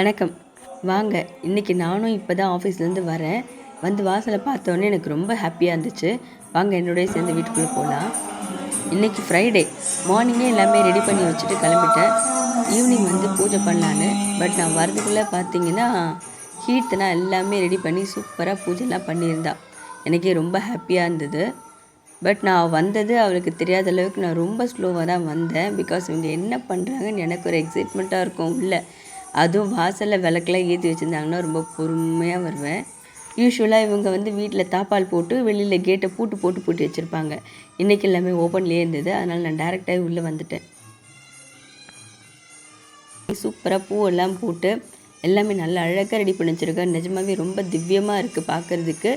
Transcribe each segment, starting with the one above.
வணக்கம். வாங்க இன்றைக்கி நானும் இப்போ தான் ஆஃபீஸ்லேருந்து வரேன். வந்து வாசலை பார்த்தோன்னே எனக்கு ரொம்ப ஹாப்பியாக இருந்துச்சு. வாங்க என்னோடய சேர்ந்து வீட்டுக்குள்ளே போகலாம் இன்றைக்கி ஃப்ரைடே மார்னிங்கே எல்லாமே ரெடி பண்ணி வச்சுட்டு கிளம்பிட்டேன். ஈவினிங் வந்து பூஜை பண்ணலான்னு. பட் நான் வரதுக்குள்ளே பார்த்தீங்கன்னா ஹீட்னா எல்லாமே ரெடி பண்ணி சூப்பராக பூஜைலாம் பண்ணியிருந்தா. எனக்கே ரொம்ப ஹாப்பியாக இருந்தது. பட் நான் வந்தது அவளுக்கு தெரியாத அளவுக்கு நான் ரொம்ப ஸ்லோவாக தான் வந்தேன். பிகாஸ் இவங்க என்ன பண்ணுறாங்கன்னு எனக்கு ஒரு எக்ஸைட்மெண்ட்டாக இருக்கும் இல்லை அதுவும் வாசலில் விளக்கெலாம் ஏற்றி வச்சுருந்தாங்கன்னா ரொம்ப பொறுமையாக வருவேன். யூஸ்வலாக இவங்க வந்து வீட்டில் தாப்பால் போட்டு வெளியில் கேட்டை பூட்டு போட்டு பூட்டி வச்சுருப்பாங்க. இன்றைக்கி எல்லாமே ஓப்பன்லேயே இருந்தது. அதனால் நான் டேரெக்டாக உள்ளே வந்துட்டேன். சூப்பராக பூவெல்லாம் போட்டு எல்லாமே நல்லா அழகாக ரெடி பண்ணி வச்சுருக்கேன் நிஜமாவே ரொம்ப திவ்யமாக இருக்குது பார்க்குறதுக்கு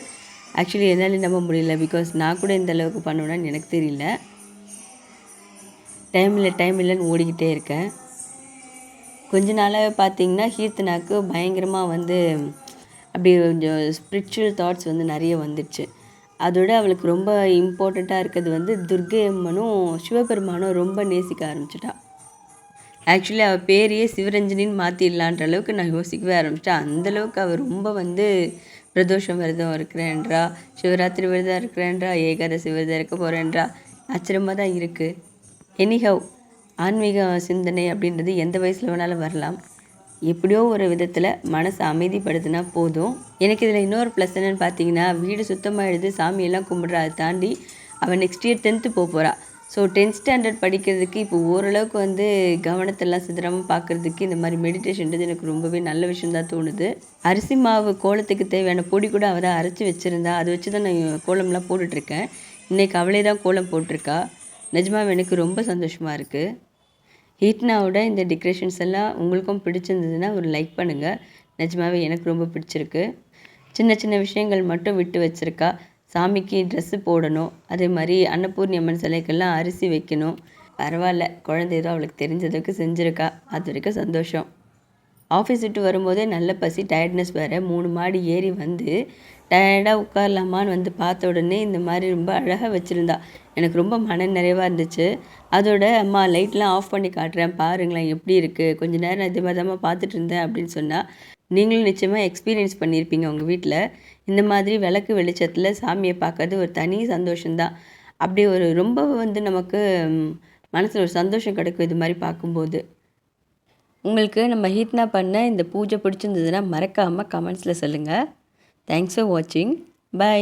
ஆக்சுவலி என்னால் நம்ப முடியல. பிகாஸ் நான் கூட இந்த அளவுக்கு பண்ணுவேன்னு எனக்கு தெரியல. டைம் இல்லை டைம் இல்லைன்னு ஓடிக்கிட்டே இருக்கேன். கொஞ்ச நாளாக பார்த்தீங்கன்னா கீர்த்தனாக்கு பயங்கரமாக வந்து அப்படி கொஞ்சம் ஸ்பிரிச்சுவல் தாட்ஸ் வந்து நிறைய வந்துடுச்சு அதோட அவளுக்கு ரொம்ப இம்பார்ட்டண்ட்டாக இருக்கிறது வந்து துர்கை அம்மனும் சிவபெருமானும் ரொம்ப நேசிக்க ஆரம்பிச்சிட்டா. ஆக்சுவலி அவள் பேரையே சிவரஞ்சனின்னு மாற்றிடலான்ற அளவுக்கு நான் யோசிக்கவே ஆரம்பிச்சிட்டேன். அந்தளவுக்கு அவள் ரொம்ப வந்து பிரதோஷம் விரதம் இருக்கிறேன்றா சிவராத்திரி விரதம் இருக்கிறேன்றா ஏகாதசி விரதம் இருக்க போகிறேன்றா ஆச்சரியமாக தான் இருக்குது எனிஹவ் ஆன்மீக சிந்தனை அப்படின்றது எந்த வயசில் வேணாலும் வரலாம். எப்படியோ ஒரு விதத்தில் மனசை அமைதிப்படுத்தினா போதும். எனக்கு இதில் இன்னொரு ப்ளஸ் என்னென்னு பார்த்தீங்கன்னா வீடு சுத்தமாகிடுது சாமியெல்லாம் கும்பிட்றா அதை தாண்டி அவள் நெக்ஸ்ட் இயர் டென்த்து போக போகிறா ஸோ டென்த் ஸ்டாண்டர்ட் படிக்கிறதுக்கு இப்போ ஓரளவுக்கு வந்து கவனத்தெல்லாம் சிதறாமல் பார்க்குறதுக்கு இந்த மாதிரி மெடிடேஷன்றது எனக்கு ரொம்பவே நல்ல விஷயம் தான் தோணுது. அரிசி மாவு கோலத்துக்கு தேவையான பொடி கூட அவள் தான் அரைச்சி வச்சுருந்தா அதை வச்சு தான் நான் கோலம்லாம் போட்டுட்ருக்கேன் இன்றைக்கி அவளே தான் கோலம் போட்டிருக்கா. நிஜமாக எனக்கு ரொம்ப சந்தோஷமாக இருக்குது ஹீட்னாவோட இந்த டெக்கரேஷன்ஸ் எல்லாம் உங்களுக்கும் பிடிச்சிருந்ததுன்னா ஒரு லைக் பண்ணுங்கள் நிஜமாவே எனக்கு ரொம்ப பிடிச்சிருக்கு. சின்ன சின்ன விஷயங்கள் மட்டும் விட்டு வச்சுருக்கா. சாமிக்கு ட்ரெஸ்ஸு போடணும். அதே மாதிரி அன்னபூர்ணி அம்மன் சிலைக்கெல்லாம் அரிசி வைக்கணும். பரவாயில்ல. குழந்தை ஏதோ அவளுக்கு தெரிஞ்சதுக்கு செஞ்சுருக்கா. அது வரைக்கும் சந்தோஷம். ஆஃபீஸ் விட்டு வரும்போதே நல்ல பசி டயர்ட்னஸ் வேறு. மூணு மாடி ஏறி வந்து டயர்டாக உட்காரலாமான்னு வந்து பார்த்த உடனே இந்த மாதிரி ரொம்ப அழகாக வச்சுருந்தா. எனக்கு ரொம்ப மன நிறைவாக இருந்துச்சு. அதோட அம்மா லைட்லாம் ஆஃப் பண்ணி காட்டுறேன். பாருங்களேன் எப்படி இருக்குது கொஞ்ச நேரம் இதே மாதிரி பார்த்துட்டு இருந்தேன் அப்படின்னு சொன்னால் நீங்களும் நிச்சயமாக எக்ஸ்பீரியன்ஸ் பண்ணியிருப்பீங்க உங்கள் வீட்டில் இந்த மாதிரி விளக்கு வெளிச்சத்தில் சாமியை பார்க்கறது ஒரு தனி சந்தோஷம்தான். அப்படி ஒரு ரொம்ப வந்து நமக்கு மனசில் ஒரு சந்தோஷம் கிடைக்கும் இது மாதிரி பார்க்கும்போது. உங்களுக்கு நம்ம ஹீத்னா பண்ண இந்த பூஜை பிடிச்சிருந்ததுன்னா மறக்காமல் கமெண்ட்ஸில் சொல்லுங்கள் தேங்க்ஸ் ஃபார் வாட்சிங் பை